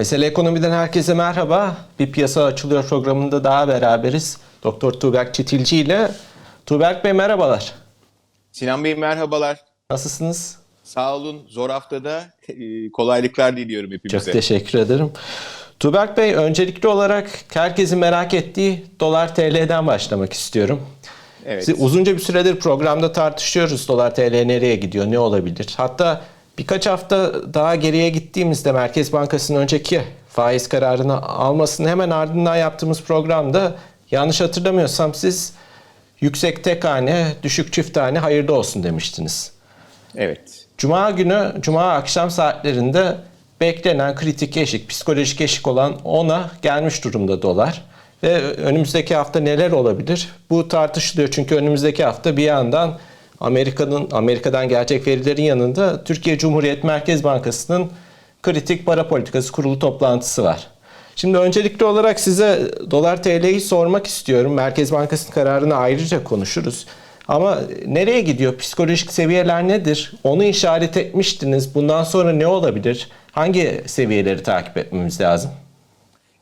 Mesele Ekonomi'den herkese merhaba. Bir piyasa açılıyor programında daha beraberiz. Doktor Tuğberk Çetilci ile. Tuğberk Bey merhabalar. Sinan Bey merhabalar. Nasılsınız? Sağ olun. Zor haftada e, kolaylıklar diliyorum hepimize. Çok teşekkür ederim. Tuğberk Bey öncelikli olarak herkesin merak ettiği dolar TL'den başlamak istiyorum. Evet. Siz uzunca bir süredir programda tartışıyoruz dolar TL nereye gidiyor, ne olabilir. Hatta birkaç hafta daha geriye gittiğimizde Merkez Bankası'nın önceki faiz kararını almasının hemen ardından yaptığımız programda yanlış hatırlamıyorsam siz yüksek tek hane, düşük çift hane hayırlı olsun demiştiniz. Evet. Cuma günü, cuma akşam saatlerinde beklenen kritik eşik, psikolojik eşik olan 10'a gelmiş durumda dolar. Ve önümüzdeki hafta neler olabilir? Bu tartışılıyor çünkü önümüzdeki hafta bir yandan Amerika'nın Amerika'dan gelecek verilerin yanında Türkiye Cumhuriyet Merkez Bankası'nın kritik para politikası kurulu toplantısı var. Şimdi öncelikli olarak size dolar TL'yi sormak istiyorum. Merkez Bankası'nın kararını ayrıca konuşuruz. Ama nereye gidiyor? Psikolojik seviyeler nedir? Onu işaret etmiştiniz. Bundan sonra ne olabilir? Hangi seviyeleri takip etmemiz lazım?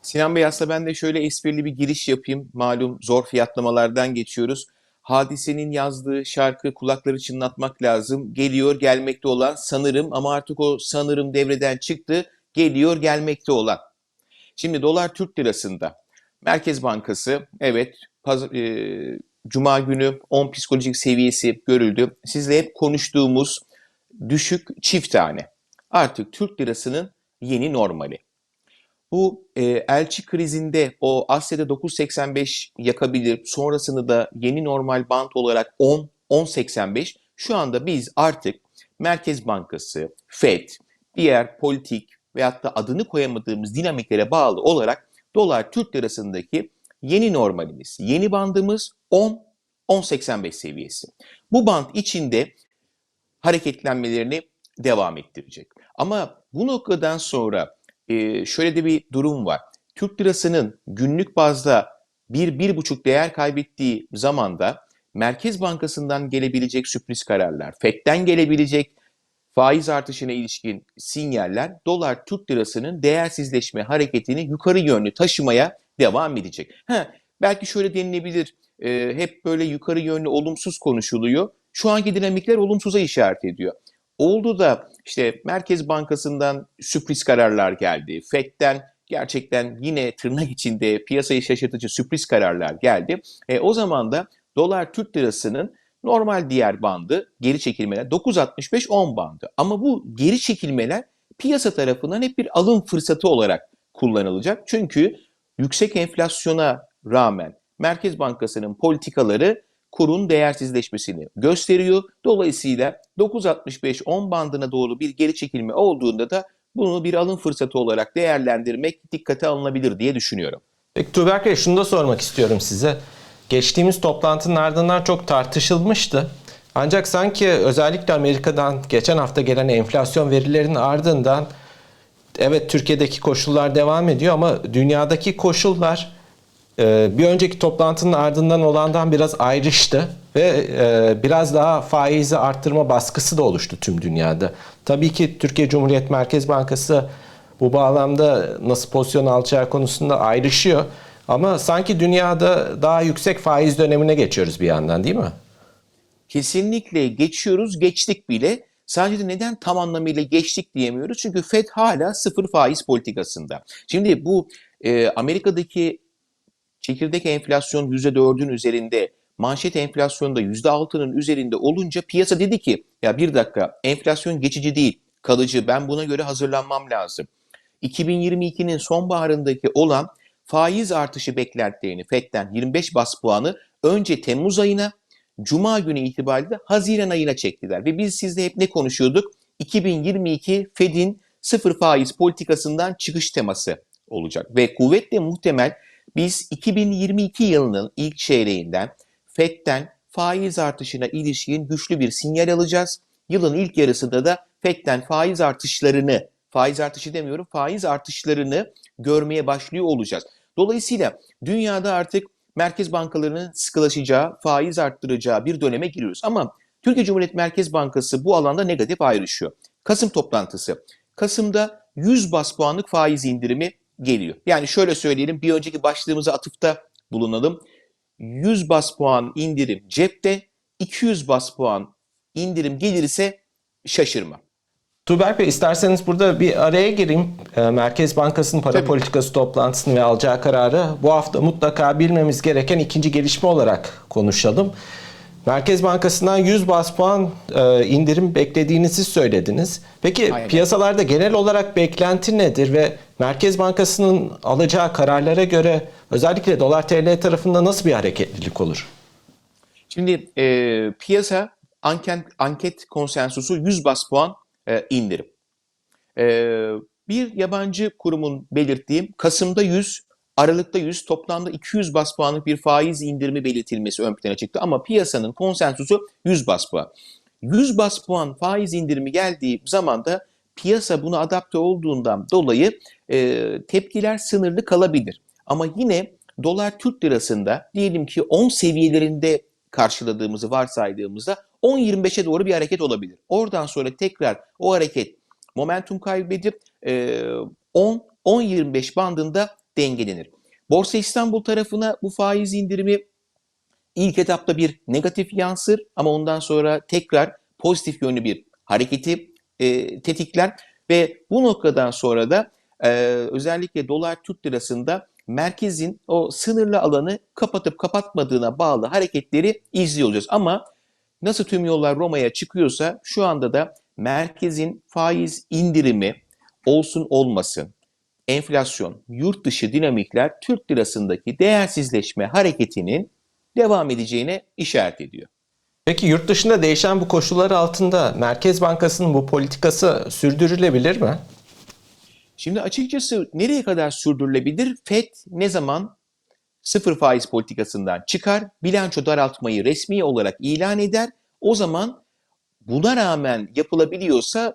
Sinan Bey aslında ben de şöyle esprili bir giriş yapayım. Malum zor fiyatlamalardan geçiyoruz. Hadisenin yazdığı şarkı kulakları çınlatmak lazım. Geliyor gelmekte olan sanırım ama artık o sanırım devreden çıktı. Geliyor gelmekte olan. Şimdi dolar Türk lirasında. Merkez Bankası evet paz- e, Cuma günü 10 psikolojik seviyesi görüldü. Sizle hep konuştuğumuz düşük çift tane. Artık Türk lirasının yeni normali. Bu e, elçi krizinde o Asya'da 9.85 yakabilir. Sonrasını da yeni normal bant olarak 10 10.85. Şu anda biz artık Merkez Bankası, FED, diğer politik veyahut da adını koyamadığımız dinamiklere bağlı olarak dolar Türk lirasındaki yeni normalimiz, yeni bandımız 10 10.85 seviyesi. Bu band içinde hareketlenmelerini devam ettirecek. Ama bu noktadan sonra e, şöyle de bir durum var. Türk lirasının günlük bazda 1-1,5 değer kaybettiği zamanda Merkez Bankası'ndan gelebilecek sürpriz kararlar, FED'den gelebilecek faiz artışına ilişkin sinyaller dolar Türk lirasının değersizleşme hareketini yukarı yönlü taşımaya devam edecek. Ha, belki şöyle denilebilir, e, hep böyle yukarı yönlü olumsuz konuşuluyor. Şu anki dinamikler olumsuza işaret ediyor. Oldu da işte Merkez Bankası'ndan sürpriz kararlar geldi. FED'den gerçekten yine tırnak içinde piyasayı şaşırtıcı sürpriz kararlar geldi. E, o zaman da dolar Türk lirasının normal diğer bandı geri çekilmeler 9.65-10 bandı. Ama bu geri çekilmeler piyasa tarafından hep bir alım fırsatı olarak kullanılacak. Çünkü yüksek enflasyona rağmen Merkez Bankası'nın politikaları kurun değersizleşmesini gösteriyor. Dolayısıyla 9.65-10 bandına doğru bir geri çekilme olduğunda da bunu bir alım fırsatı olarak değerlendirmek dikkate alınabilir diye düşünüyorum. Peki Tuğberk Bey şunu da sormak istiyorum size. Geçtiğimiz toplantının ardından çok tartışılmıştı. Ancak sanki özellikle Amerika'dan geçen hafta gelen enflasyon verilerinin ardından evet Türkiye'deki koşullar devam ediyor ama dünyadaki koşullar bir önceki toplantının ardından olandan biraz ayrıştı ve e, biraz daha faizi arttırma baskısı da oluştu tüm dünyada. Tabii ki Türkiye Cumhuriyet Merkez Bankası bu bağlamda nasıl pozisyon alacağı konusunda ayrışıyor. Ama sanki dünyada daha yüksek faiz dönemine geçiyoruz bir yandan değil mi? Kesinlikle geçiyoruz, geçtik bile. Sadece de neden tam anlamıyla geçtik diyemiyoruz. Çünkü FED hala sıfır faiz politikasında. Şimdi bu e, Amerika'daki çekirdek enflasyon %4'ün üzerinde, manşet enflasyonu da %6'nın üzerinde olunca piyasa dedi ki ya bir dakika enflasyon geçici değil, kalıcı. Ben buna göre hazırlanmam lazım. 2022'nin sonbaharındaki olan faiz artışı beklentilerini FED'den 25 bas puanı önce Temmuz ayına, Cuma günü itibariyle Haziran ayına çektiler. Ve biz sizle hep ne konuşuyorduk? 2022 Fed'in sıfır faiz politikasından çıkış teması olacak. Ve kuvvetle muhtemel biz 2022 yılının ilk çeyreğinden FED'den faiz artışına ilişkin güçlü bir sinyal alacağız. Yılın ilk yarısında da FED'den faiz artışlarını, faiz artışı demiyorum, faiz artışlarını görmeye başlıyor olacağız. Dolayısıyla dünyada artık merkez bankalarının sıkılaşacağı, faiz arttıracağı bir döneme giriyoruz. Ama Türkiye Cumhuriyet Merkez Bankası bu alanda negatif ayrışıyor. Kasım toplantısı. Kasım'da 100 bas puanlık faiz indirimi geliyor. Yani şöyle söyleyelim bir önceki başlığımıza atıfta bulunalım. 100 bas puan indirim cepte, 200 bas puan indirim gelirse şaşırma. Tuğberk Bey isterseniz burada bir araya gireyim. Ee, Merkez Bankası'nın para Tabii. politikası toplantısını ve alacağı kararı bu hafta mutlaka bilmemiz gereken ikinci gelişme olarak konuşalım. Merkez Bankası'ndan 100 bas puan e, indirim beklediğinizi söylediniz. Peki Aynen. piyasalarda genel olarak beklenti nedir ve Merkez Bankası'nın alacağı kararlara göre özellikle dolar TL tarafında nasıl bir hareketlilik olur? Şimdi e, piyasa anket, anket konsensusu 100 bas puan e, indirim. E, bir yabancı kurumun belirttiğim Kasım'da 100, Aralık'ta 100, toplamda 200 bas puanlık bir faiz indirimi belirtilmesi ön plana çıktı. Ama piyasanın konsensusu 100 bas puan. 100 bas puan faiz indirimi geldiği zaman da piyasa buna adapte olduğundan dolayı e, tepkiler sınırlı kalabilir. Ama yine dolar Türk lirasında diyelim ki 10 seviyelerinde karşıladığımızı varsaydığımızda 10-25'e doğru bir hareket olabilir. Oradan sonra tekrar o hareket momentum kaybedip e, 10-10-25 bandında dengelenir. Borsa İstanbul tarafına bu faiz indirimi ilk etapta bir negatif yansır ama ondan sonra tekrar pozitif yönlü bir hareketi e, tetikler ve bu noktadan sonra da e, özellikle dolar Türk lirasında merkezin o sınırlı alanı kapatıp kapatmadığına bağlı hareketleri izliyor. Ama nasıl tüm yollar Roma'ya çıkıyorsa şu anda da merkezin faiz indirimi olsun olmasın enflasyon, yurt dışı dinamikler Türk lirasındaki değersizleşme hareketinin devam edeceğine işaret ediyor. Peki yurt dışında değişen bu koşullar altında Merkez Bankası'nın bu politikası sürdürülebilir mi? Şimdi açıkçası nereye kadar sürdürülebilir? FED ne zaman sıfır faiz politikasından çıkar, bilanço daraltmayı resmi olarak ilan eder. O zaman buna rağmen yapılabiliyorsa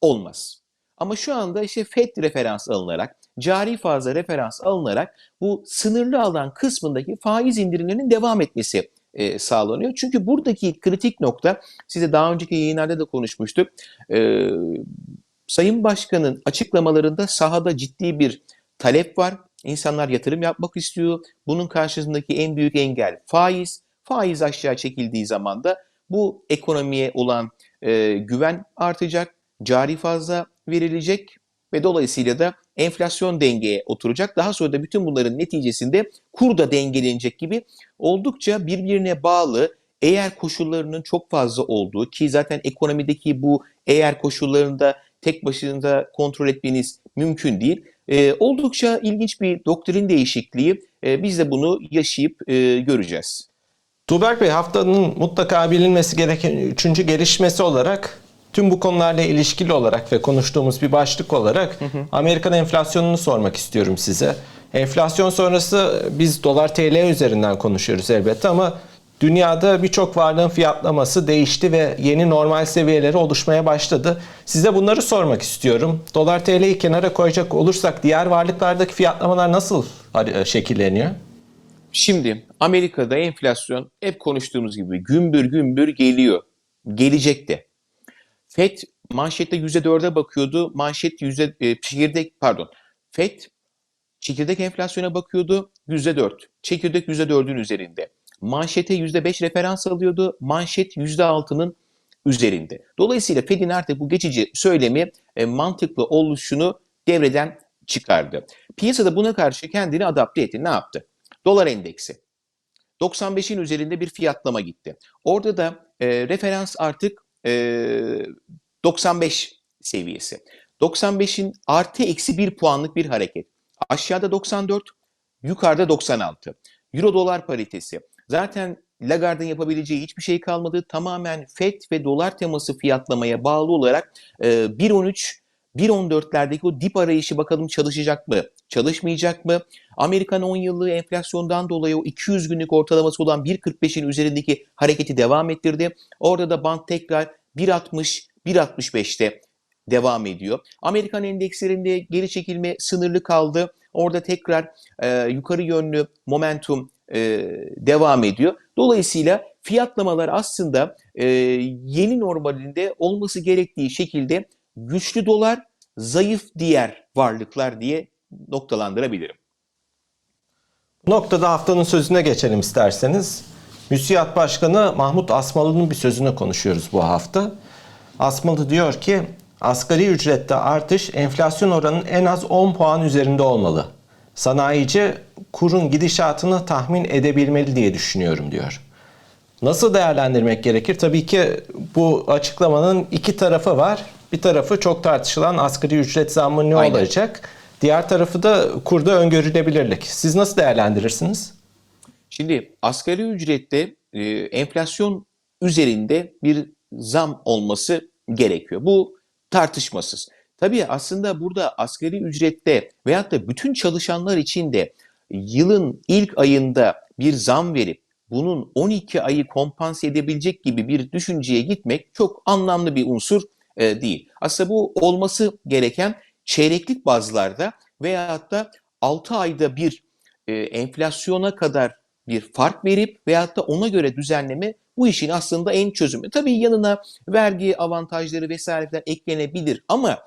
olmaz. Ama şu anda işte FED referans alınarak, cari fazla referans alınarak bu sınırlı alan kısmındaki faiz indirimlerinin devam etmesi e, sağlanıyor. Çünkü buradaki kritik nokta, size daha önceki yayınlarda da konuşmuştuk. E, Sayın Başkan'ın açıklamalarında sahada ciddi bir talep var. İnsanlar yatırım yapmak istiyor. Bunun karşısındaki en büyük engel faiz. Faiz aşağı çekildiği zaman da bu ekonomiye olan e, güven artacak, cari fazla verilecek ve dolayısıyla da enflasyon dengeye oturacak. Daha sonra da bütün bunların neticesinde kur da dengelenecek gibi oldukça birbirine bağlı eğer koşullarının çok fazla olduğu ki zaten ekonomideki bu eğer koşullarında tek başınıza kontrol etmeniz mümkün değil. E, oldukça ilginç bir doktrin değişikliği. E, biz de bunu yaşayıp e, göreceğiz. Tuğberk Bey haftanın mutlaka bilinmesi gereken üçüncü gelişmesi olarak tüm bu konularla ilişkili olarak ve konuştuğumuz bir başlık olarak Amerikan enflasyonunu sormak istiyorum size. Enflasyon sonrası biz dolar TL üzerinden konuşuyoruz elbette ama dünyada birçok varlığın fiyatlaması değişti ve yeni normal seviyeleri oluşmaya başladı. Size bunları sormak istiyorum. Dolar TL'yi kenara koyacak olursak diğer varlıklardaki fiyatlamalar nasıl şekilleniyor? Şimdi Amerika'da enflasyon hep konuştuğumuz gibi gümbür gümbür geliyor. Gelecek de. FED manşette %4'e bakıyordu. Manşet yüzde e, çekirdek pardon. FED çekirdek enflasyona bakıyordu. %4. Çekirdek %4'ün üzerinde. Manşete %5 referans alıyordu. Manşet %6'nın üzerinde. Dolayısıyla Fed'in artık bu geçici söylemi e, mantıklı oluşunu devreden çıkardı. Piyasada buna karşı kendini adapte etti. Ne yaptı? Dolar endeksi. 95'in üzerinde bir fiyatlama gitti. Orada da e, referans artık 95 seviyesi. 95'in artı eksi 1 puanlık bir hareket. Aşağıda 94, yukarıda 96. Euro dolar paritesi. Zaten Lagarde'ın yapabileceği hiçbir şey kalmadı. Tamamen FED ve dolar teması fiyatlamaya bağlı olarak e, 1.13 1.14'lerdeki o dip arayışı bakalım çalışacak mı? Çalışmayacak mı? Amerikan 10 yıllığı enflasyondan dolayı o 200 günlük ortalaması olan 1.45'in üzerindeki hareketi devam ettirdi. Orada da band tekrar 1.60, 1.65'te devam ediyor. Amerikan endekslerinde geri çekilme sınırlı kaldı. Orada tekrar e, yukarı yönlü momentum e, devam ediyor. Dolayısıyla fiyatlamalar aslında e, yeni normalinde olması gerektiği şekilde güçlü dolar zayıf diğer varlıklar diye noktalandırabilirim. Noktada haftanın sözüne geçelim isterseniz. MÜSİAD Başkanı Mahmut Asmalı'nın bir sözünü konuşuyoruz bu hafta. Asmalı diyor ki asgari ücrette artış enflasyon oranının en az 10 puan üzerinde olmalı. Sanayici kurun gidişatını tahmin edebilmeli diye düşünüyorum diyor. Nasıl değerlendirmek gerekir? Tabii ki bu açıklamanın iki tarafı var. Bir tarafı çok tartışılan asgari ücret zammı ne Aynen. olacak? Diğer tarafı da kurda öngörülebilirlik. Siz nasıl değerlendirirsiniz? Şimdi asgari ücrette e, enflasyon üzerinde bir zam olması gerekiyor. Bu tartışmasız. Tabii aslında burada asgari ücrette veyahut da bütün çalışanlar için de yılın ilk ayında bir zam verip bunun 12 ayı kompanse edebilecek gibi bir düşünceye gitmek çok anlamlı bir unsur e, değil. Aslında bu olması gereken çeyreklik bazlarda veyahut da 6 ayda bir e, enflasyona kadar bir fark verip veyahut da ona göre düzenleme bu işin aslında en çözümü. Tabii yanına vergi avantajları vesaireler eklenebilir ama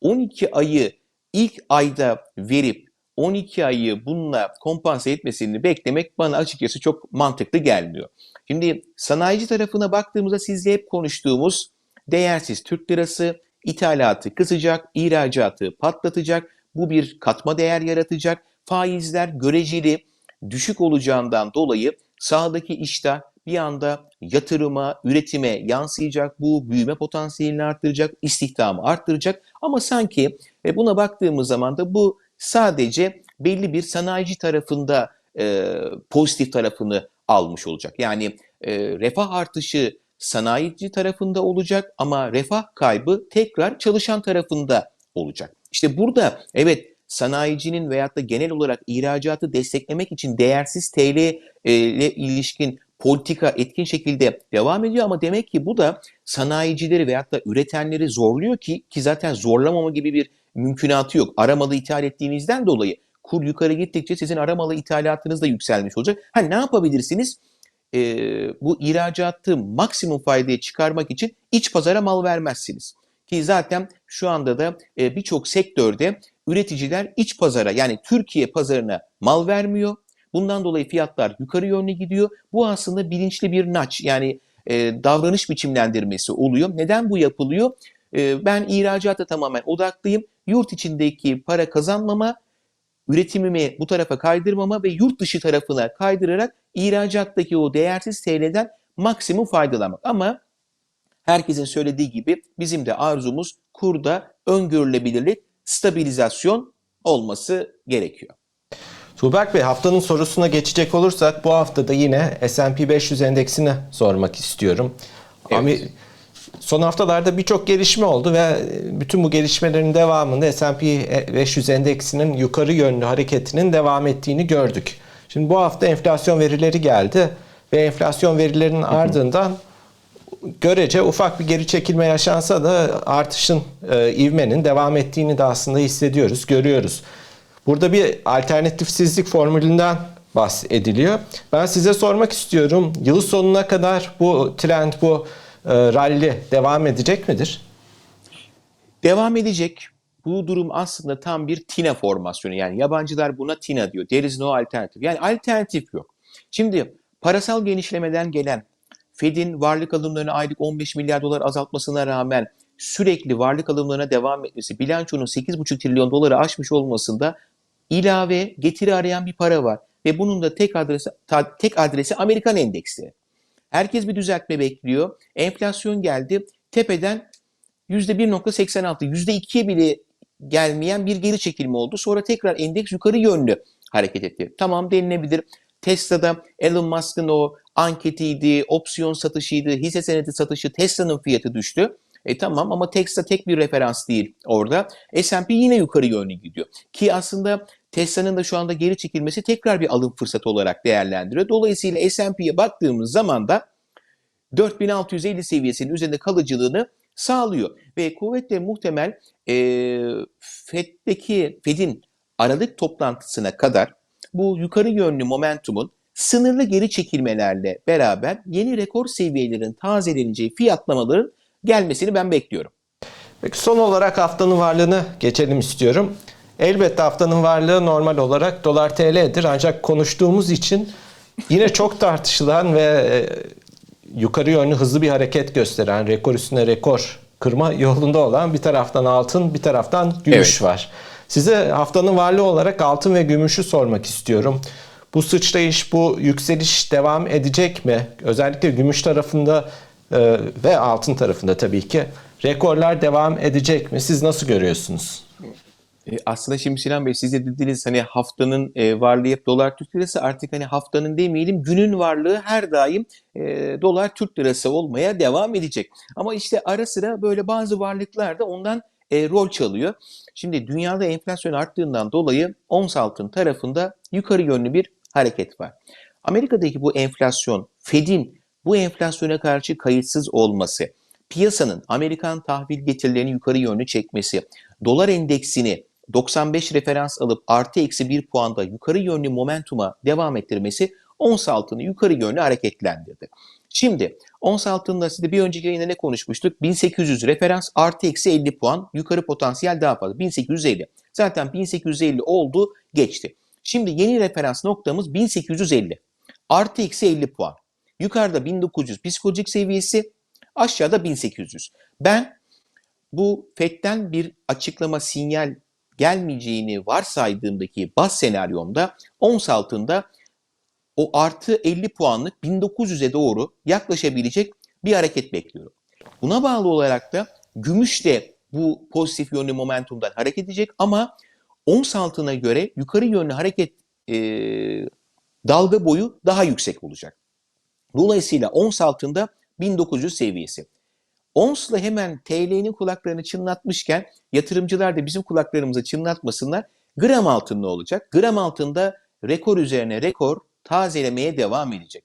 12 ayı ilk ayda verip 12 ayı bununla kompanse etmesini beklemek bana açıkçası çok mantıklı gelmiyor. Şimdi sanayici tarafına baktığımızda sizle hep konuştuğumuz değersiz Türk lirası ithalatı kısacak, ihracatı patlatacak. Bu bir katma değer yaratacak. Faizler göreceli düşük olacağından dolayı sahadaki iştah bir anda yatırıma, üretime yansıyacak. Bu büyüme potansiyelini arttıracak, istihdamı arttıracak. Ama sanki e, buna baktığımız zaman da bu sadece belli bir sanayici tarafında e, pozitif tarafını almış olacak. Yani e, refah artışı sanayici tarafında olacak ama refah kaybı tekrar çalışan tarafında olacak. İşte burada evet sanayicinin veyahut da genel olarak ihracatı desteklemek için değersiz TL e, ile ilişkin politika etkin şekilde devam ediyor ama demek ki bu da sanayicileri veyahut da üretenleri zorluyor ki ki zaten zorlamama gibi bir mümkünatı yok. Aramalı ithal ettiğinizden dolayı kur yukarı gittikçe sizin aramalı ithalatınız da yükselmiş olacak. Ha ne yapabilirsiniz? Ee, bu ihracatı maksimum faydaya çıkarmak için iç pazara mal vermezsiniz. Ki zaten şu anda da e, birçok sektörde üreticiler iç pazara yani Türkiye pazarına mal vermiyor. Bundan dolayı fiyatlar yukarı yönlü gidiyor. Bu aslında bilinçli bir naç yani e, davranış biçimlendirmesi oluyor. Neden bu yapılıyor? E, ben ihracata tamamen odaklıyım. Yurt içindeki para kazanmama, üretimimi bu tarafa kaydırmama ve yurt dışı tarafına kaydırarak ihracattaki o değersiz TL'den maksimum faydalanmak. Ama herkesin söylediği gibi bizim de arzumuz kurda öngörülebilirlik, stabilizasyon olması gerekiyor. Tuğberk Bey haftanın sorusuna geçecek olursak bu hafta da yine S&P 500 endeksini sormak istiyorum. Evet. Ami- son haftalarda birçok gelişme oldu ve bütün bu gelişmelerin devamında S&P 500 endeksinin yukarı yönlü hareketinin devam ettiğini gördük. Şimdi bu hafta enflasyon verileri geldi ve enflasyon verilerinin ardından görece ufak bir geri çekilme yaşansa da artışın e, ivmenin devam ettiğini de aslında hissediyoruz, görüyoruz. Burada bir alternatifsizlik formülünden bahsediliyor. Ben size sormak istiyorum. Yıl sonuna kadar bu trend, bu e, rally devam edecek midir? Devam edecek. Bu durum aslında tam bir TINA formasyonu. Yani yabancılar buna TINA diyor. There is no alternative. Yani alternatif yok. Şimdi parasal genişlemeden gelen Fed'in varlık alımlarını aylık 15 milyar dolar azaltmasına rağmen sürekli varlık alımlarına devam etmesi, bilançonun 8,5 trilyon doları aşmış olmasında ilave getiri arayan bir para var. Ve bunun da tek adresi, tek adresi Amerikan endeksleri. Herkes bir düzeltme bekliyor. Enflasyon geldi. Tepeden %1.86, %2'ye bile gelmeyen bir geri çekilme oldu. Sonra tekrar endeks yukarı yönlü hareket etti. Tamam denilebilir. Tesla'da Elon Musk'ın o anketiydi, opsiyon satışıydı, hisse senedi satışı Tesla'nın fiyatı düştü. E tamam ama Tesla tek bir referans değil orada. S&P yine yukarı yönlü gidiyor. Ki aslında Tesla'nın da şu anda geri çekilmesi tekrar bir alım fırsatı olarak değerlendiriyor. Dolayısıyla S&P'ye baktığımız zaman da 4650 seviyesinin üzerinde kalıcılığını sağlıyor. Ve kuvvetle muhtemel e, FED'deki FED'in Aralık toplantısına kadar bu yukarı yönlü momentumun sınırlı geri çekilmelerle beraber yeni rekor seviyelerin tazeleneceği fiyatlamaların gelmesini ben bekliyorum. Peki son olarak haftanın varlığını geçelim istiyorum. Elbette haftanın varlığı normal olarak dolar TL'dir ancak konuştuğumuz için yine çok tartışılan ve e, yukarı yönlü hızlı bir hareket gösteren, rekor üstüne rekor kırma yolunda olan bir taraftan altın, bir taraftan gümüş Evet. var. Size haftanın varlığı olarak altın ve gümüşü sormak istiyorum. Bu sıçrayış, bu yükseliş devam edecek mi? Özellikle gümüş tarafında e, ve altın tarafında tabii ki rekorlar devam edecek mi? Siz nasıl görüyorsunuz? E, Aslında şimdi Sinan Bey siz de dediniz hani haftanın e, varlığı hep dolar Türk lirası artık hani haftanın demeyelim günün varlığı her daim e, dolar Türk lirası olmaya devam edecek. Ama işte ara sıra böyle bazı varlıklar da ondan e, rol çalıyor. Şimdi dünyada enflasyon arttığından dolayı ons altın tarafında yukarı yönlü bir hareket var. Amerika'daki bu enflasyon, Fed'in bu enflasyona karşı kayıtsız olması, piyasanın Amerikan tahvil getirilerini yukarı yönlü çekmesi, dolar endeksini 95 referans alıp artı eksi 1 puanda yukarı yönlü momentuma devam ettirmesi ons altını yukarı yönlü hareketlendirdi. Şimdi ons altında size bir önceki yayında ne konuşmuştuk? 1800 referans artı eksi 50 puan yukarı potansiyel daha fazla. 1850. Zaten 1850 oldu geçti. Şimdi yeni referans noktamız 1850. Artı eksi 50 puan. Yukarıda 1900 psikolojik seviyesi, aşağıda 1800. Ben bu FED'den bir açıklama sinyal gelmeyeceğini varsaydığımdaki baz senaryomda ons altında o artı 50 puanlık 1900'e doğru yaklaşabilecek bir hareket bekliyorum. Buna bağlı olarak da gümüş de bu pozitif yönlü momentumdan hareket edecek ama ons altına göre yukarı yönlü hareket e, dalga boyu daha yüksek olacak. Dolayısıyla ons altında 1900 seviyesi. Ons'la hemen TL'nin kulaklarını çınlatmışken yatırımcılar da bizim kulaklarımıza çınlatmasınlar. Gram altın ne olacak? Gram altında rekor üzerine rekor tazelemeye devam edecek.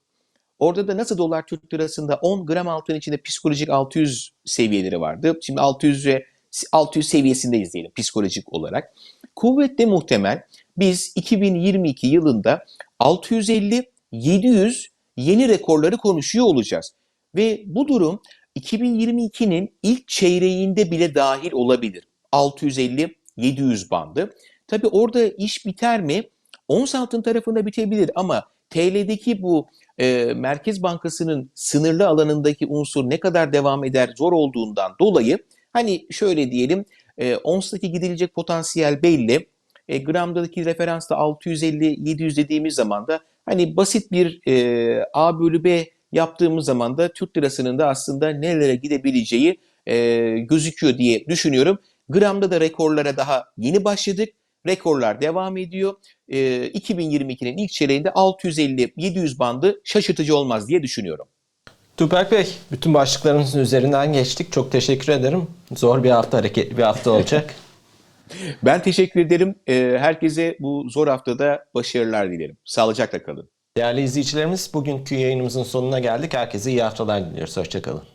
Orada da nasıl dolar Türk lirasında 10 gram altın içinde psikolojik 600 seviyeleri vardı. Şimdi 600 ve 600 seviyesindeyiz diyelim psikolojik olarak. Kuvvetle muhtemel biz 2022 yılında 650-700 yeni rekorları konuşuyor olacağız. Ve bu durum 2022'nin ilk çeyreğinde bile dahil olabilir. 650-700 bandı. Tabi orada iş biter mi? Ons altın tarafında bitebilir ama TL'deki bu e, Merkez Bankası'nın sınırlı alanındaki unsur ne kadar devam eder zor olduğundan dolayı hani şöyle diyelim e, ons'taki gidilecek potansiyel belli. E, gramdaki referans da 650-700 dediğimiz zaman da hani basit bir e, A bölü B yaptığımız zaman da Türk lirasının da aslında nerelere gidebileceği e, gözüküyor diye düşünüyorum. Gramda da rekorlara daha yeni başladık. Rekorlar devam ediyor. E, 2022'nin ilk çeyreğinde 650-700 bandı şaşırtıcı olmaz diye düşünüyorum. Tuprak Bey, bütün başlıklarımızın üzerinden geçtik. Çok teşekkür ederim. Zor bir hafta, hareketli bir hafta olacak. Ben teşekkür ederim. E, herkese bu zor haftada başarılar dilerim. Sağlıcakla kalın. Değerli izleyicilerimiz, bugünkü yayınımızın sonuna geldik. Herkese iyi haftalar diliyoruz. Hoşçakalın.